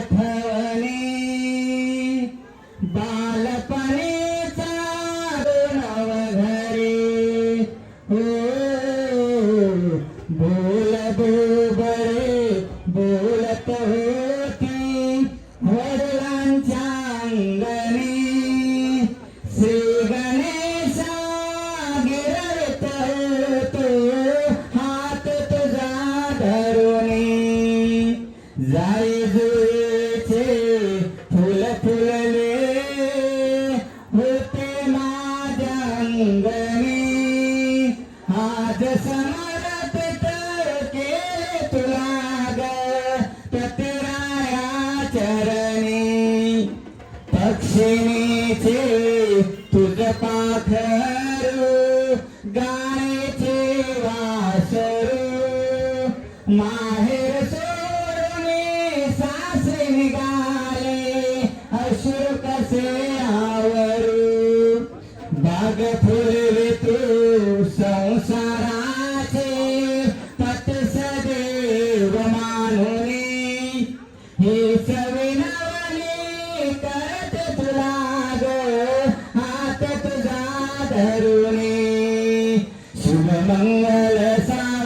आठवणी बालपणीचा नवघरे हो बोल बोबळे बोलत होती वडिलांच्या अंगणी. श्री गणेशा गिरत होतो हात तुझा धरुणी जाई होते माझ्या अंगणी. आज समर्पित केले तुला ग. पतिराया चरणी पक्षिणीचे तुझ पाखरू गायचे वासरू. माहेर सोडून सासरे गा बाग फुलवे तू संसाराचे पत सदैव मानुनी. हे सविनवनी करत तुला ग हात तुझा शुभ मंगल सा